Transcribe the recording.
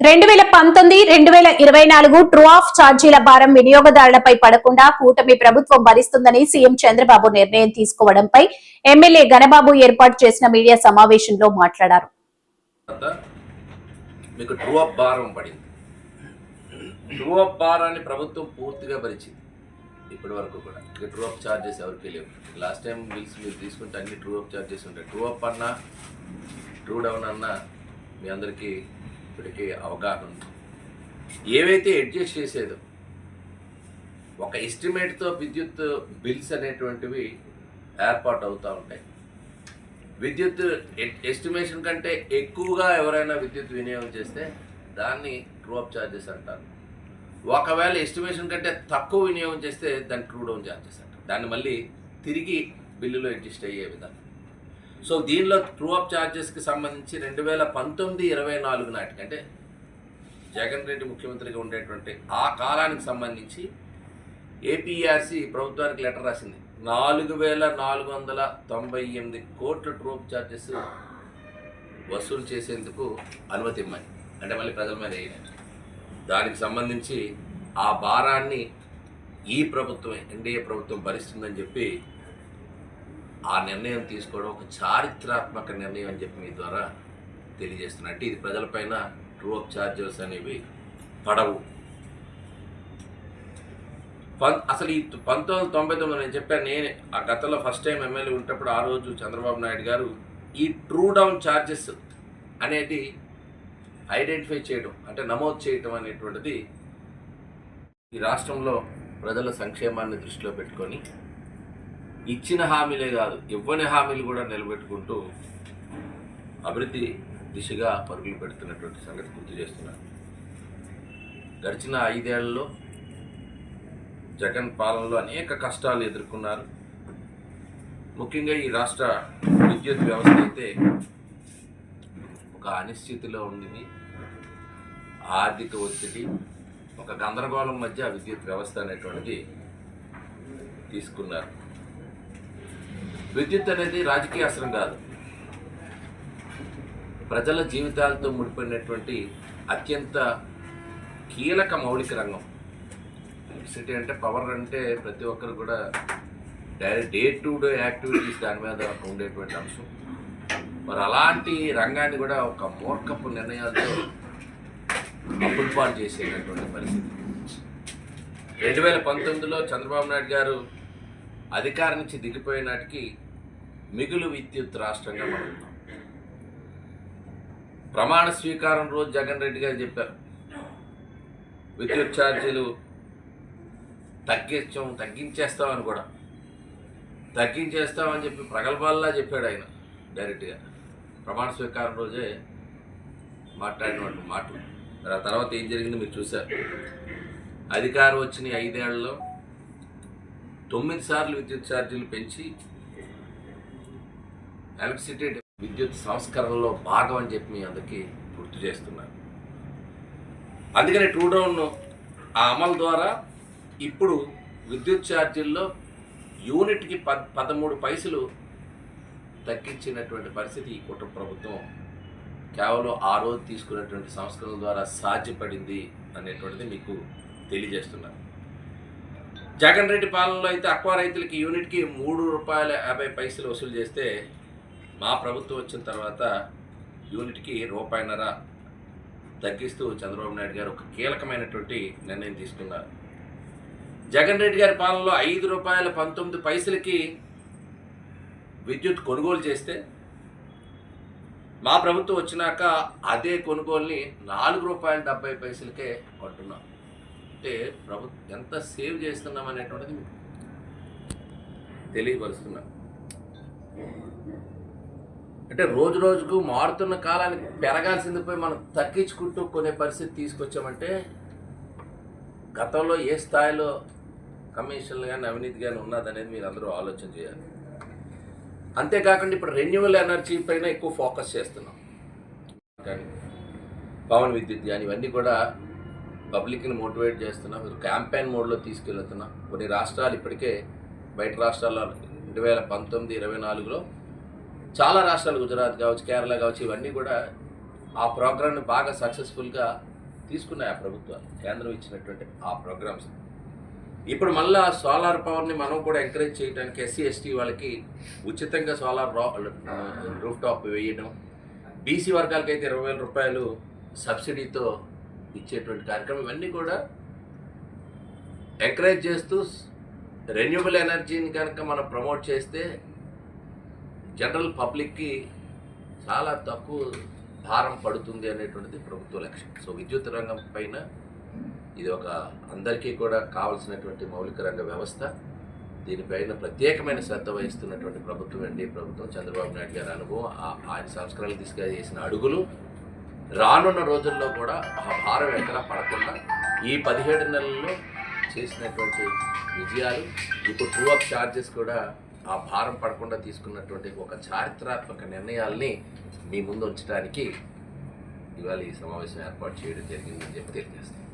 రెండు వేల పంతొమ్మిది రెండు వేల ఇరవై నాలుగు ట్రూ ఆఫ్ ఛార్జీల భారం వినియోగదారులపై పడకుండా కూటమి ప్రభుత్వం భరిస్తుందని సీఎం చంద్రబాబు నిర్ణయం తీసుకోవడంపై ఎమ్మెల్యే గణబాబు ఏర్పాటు చేసిన మీడియా సమావేశంలో మాట్లాడారు. మీకు ట్రూ అప్ భారం పడింది. ట్రూ అప్ భారాన్ని ప్రభుత్వం పూర్తిగా భరించింది. ఇప్పటి వరకు కూడా. ఇక ట్రూ అప్ ఛార్జెస్ ఎవరికి లేవు. లాస్ట్ టైం బిల్స్ మీరు తీసుకుంటే అన్ని ట్రూ అప్ ఛార్జెస్ ఉంటాయి. ట్రూ అప్ అన్నా ట్రూ డౌన్ అన్నా మీ అందరికీ ఇప్పటికీ అవగాహన ఉంది. ఏవైతే అడ్జస్ట్ చేసేదో ఒక ఎస్టిమేట్తో విద్యుత్ బిల్స్ అనేటువంటివి ఏర్పాటు అవుతూ ఉంటాయి. విద్యుత్ ఎస్టిమేషన్ కంటే ఎక్కువగా ఎవరైనా విద్యుత్ వినియోగం చేస్తే దాన్ని ట్రూఅప్ ఛార్జెస్ అంటారు. ఒకవేళ ఎస్టిమేషన్ కంటే తక్కువ వినియోగం చేస్తే దాన్ని ట్రూ డౌన్ ఛార్జెస్ అంటారు. దాన్ని మళ్ళీ తిరిగి బిల్లులో అడ్జస్ట్ అయ్యే విధానం. సో దీనిలో ట్రూ అప్ ఛార్జెస్కి సంబంధించి రెండు వేల పంతొమ్మిది ఇరవై నాలుగు నాటికి అంటే జగన్ రెడ్డి ముఖ్యమంత్రిగా ఉండేటువంటి ఆ కాలానికి సంబంధించి ఏపీఆర్సీ ప్రభుత్వానికి లెటర్ రాసింది. నాలుగు వేల నాలుగు వందల తొంభై ఎనిమిది కోట్ల ట్రూప్ ఛార్జెస్ వసూలు చేసేందుకు అనుమతి ఇమ్మని. అంటే మళ్ళీ ప్రజల మీద వేయలేదు దానికి సంబంధించి ఆ భారాన్ని ఈ ప్రభుత్వం ఎన్డీఏ ప్రభుత్వం భరిస్తుందని చెప్పి ఆ నిర్ణయం తీసుకోవడం ఒక చారిత్రాత్మక నిర్ణయం అని చెప్పి మీ ద్వారా తెలియజేస్తున్నా అంటే ఇది ప్రజలపైన ట్రూ చార్జెస్ అనేవి పడవు. పం- అసలు ఈ పంతొమ్మిది వందల తొంభై తొమ్మిది నేను చెప్పాను నేను ఆ గతంలో ఫస్ట్ టైం ఎమ్మెల్యే ఉన్నప్పుడు ఆ రోజు చంద్రబాబు నాయుడు గారు ఈ ట్రూ డౌన్ ఛార్జెస్ అనేది ఐడెంటిఫై చేయడం అంటే నమోదు చేయడం అనేటువంటిది ఈ రాష్ట్రంలో ప్రజల సంక్షేమాన్ని దృష్టిలో పెట్టుకొని ఇచ్చిన హామీలే కాదు ఇవ్వని హామీలు కూడా నిలబెట్టుకుంటూ అభివృద్ధి దిశగా పరుగులు పెడుతున్నటువంటి సంగతి గుర్తు చేస్తున్నారు. గడిచిన ఐదేళ్ళలో జగన్ పాలనలో అనేక కష్టాలు ఎదుర్కొన్నారు. ముఖ్యంగా ఈ రాష్ట్ర విద్యుత్ వ్యవస్థ అయితే ఒక అనిశ్చితిలో ఉంది ఆర్థిక ఒత్తిడి ఒక గందరగోళం మధ్య విద్యుత్ వ్యవస్థ అనేటువంటిది తీసుకున్నారు. విద్యుత్ అనేది రాజకీయ అస్త్రం కాదు. ప్రజల జీవితాలతో ముడిపడినటువంటి అత్యంత కీలక మౌలిక రంగం. ఎలక్ట్రిసిటీ అంటే పవర్ అంటే ప్రతి ఒక్కరు కూడా direct day to day activities దాని మీద ఉండేటువంటి అంశం. మరి అలాంటి రంగాన్ని కూడా ఒక మూర్ఖపు నిర్ణయాలతో అప్పులు పాలు చేసేటటువంటి పరిస్థితి. రెండు వేల పంతొమ్మిదిలో చంద్రబాబు నాయుడు గారు అధికారం నుంచి దిగిపోయినాటికి మిగులు విద్యుత్ రాష్ట్రంగా మనం ఉన్నాం. ప్రమాణ స్వీకారం రోజు జగన్ రెడ్డి గారు చెప్పారు. విద్యుత్ ఛార్జీలు తగ్గించాం తగ్గించేస్తామని కూడా. తగ్గించేస్తామని చెప్పి ప్రగల్భాల్లా చెప్పాడు ఆయన డైరెక్ట్గా. ప్రమాణ స్వీకారం రోజే మాట్లాడినటువంటి మాటలు మరి ఆ తర్వాత ఏం జరిగిందో మీరు చూశారు. అధికారం వచ్చిన ఐదేళ్ళలో తొమ్మిది సార్లు విద్యుత్ ఛార్జీలు పెంచి ఎలక్ట్రిసిటీ విద్యుత్ సంస్కరణలో భాగం అని చెప్పి మీ అందరికీ గుర్తు చేస్తున్నాను. అందుకని టూ డౌన్ ఆ అమలు ద్వారా ఇప్పుడు విద్యుత్ ఛార్జీల్లో యూనిట్కి పద్ పదమూడు పైసలు తగ్గించినటువంటి పరిస్థితి ఈ కుటుంబ ప్రభుత్వం కేవలం ఆ రోజు తీసుకున్నటువంటి సంస్కరణల ద్వారా సాధ్యపడింది అనేటువంటిది మీకు తెలియజేస్తున్నాను జగన్ రెడ్డి పాలనలో అయితే అక్వా రైతులకి యూనిట్కి మూడు రూపాయల యాభై పైసలు వసూలు చేస్తే మా ప్రభుత్వం వచ్చిన తర్వాత యూనిట్కి రూపాయిన్నర తగ్గిస్తూ చంద్రబాబు నాయుడు గారు ఒక కీలకమైనటువంటి నిర్ణయం తీసుకున్నారు. జగన్ రెడ్డి గారి పాలనలో ఐదు రూపాయల పంతొమ్మిది పైసలకి విద్యుత్ కొనుగోలు చేస్తే మా ప్రభుత్వం వచ్చినాక అదే కొనుగోలుని నాలుగు రూపాయల డెబ్బై పైసలకే కొంటున్నాం. అంటే ప్రభుత్వం ఎంత సేవ్ చేస్తున్నాం అనేటువంటిది తెలియపరుస్తున్నాం. అంటే రోజు రోజుకు మారుతున్న కాలానికి పెరగాల్సింది పోయి మనం తగ్గించుకుంటూ కొనే పరిస్థితి తీసుకొచ్చామంటే గతంలో ఏ స్థాయిలో కమిషన్లు కానీ అవినీతి కానీ ఉన్నదనేది మీరు అందరూ ఆలోచన చేయాలి. అంతేకాకుండా ఇప్పుడు రెన్యూవల్ ఎనర్జీ పైన ఎక్కువ ఫోకస్ చేస్తున్నాం. కానీ పవన్ విద్యుత్ కానీ ఇవన్నీ కూడా పబ్లిక్ని మోటివేట్ చేస్తున్నాం. మీరు క్యాంపెయిన్ మోడ్లో తీసుకెళ్తున్నాం. కొన్ని రాష్ట్రాలు ఇప్పటికే బయట రాష్ట్రాల్లో రెండు వేల పంతొమ్మిది ఇరవై నాలుగులో చాలా రాష్ట్రాలు గుజరాత్ కావచ్చు కేరళ కావచ్చు ఇవన్నీ కూడా ఆ ప్రోగ్రామ్ని బాగా సక్సెస్ఫుల్గా తీసుకున్నాయి ఆ ప్రభుత్వాలు కేంద్రం ఇచ్చినటువంటి ఆ ప్రోగ్రామ్స్. ఇప్పుడు మళ్ళా సోలార్ పవర్ని మనం కూడా ఎంకరేజ్ చేయడానికి ఎస్సీ ఎస్టీ వాళ్ళకి ఉచితంగా సోలార్ రూఫ్ టాప్ వేయడం బీసీ వర్గాలకైతే ఇరవై వేల రూపాయలు సబ్సిడీతో ఇచ్చేటువంటి కార్యక్రమం ఇవన్నీ కూడా ఎంకరేజ్ చేస్తూ రెన్యూబుల్ ఎనర్జీని కనుక మనం ప్రమోట్ చేస్తే జనరల్ పబ్లిక్కి చాలా తక్కువ భారం పడుతుంది అనేటువంటిది ప్రభుత్వ లక్ష్యం. సో విద్యుత్ రంగం పైన ఇది ఒక అందరికీ కూడా కావాల్సినటువంటి మౌలిక రంగ వ్యవస్థ. దీనిపైన ప్రత్యేకమైన శ్రద్ధ వహిస్తున్నటువంటి ప్రభుత్వం ఎన్డీ ప్రభుత్వం చంద్రబాబు నాయుడు గారి అనుభవం ఆ- ఆయన సంస్కరణలు తీసుకు చేసిన అడుగులు. రానున్న రోజుల్లో కూడా ఆ భారం ఎక్కడా పడకుండా ఈ పదిహేడు నెలల్లో చేసినటువంటి విజయాలు ఇప్పుడు ట్రూ అప్ ఛార్జెస్ కూడా ఆ భారం పడకుండా తీసుకున్నటువంటి ఒక చారిత్రాత్మక నిర్ణయాల్ని మీ ముందు ఉంచడానికి ఇవాళ ఈ సమావేశం ఏర్పాటు చేయడం జరిగిందని చెప్పి తెలియజేస్తాను.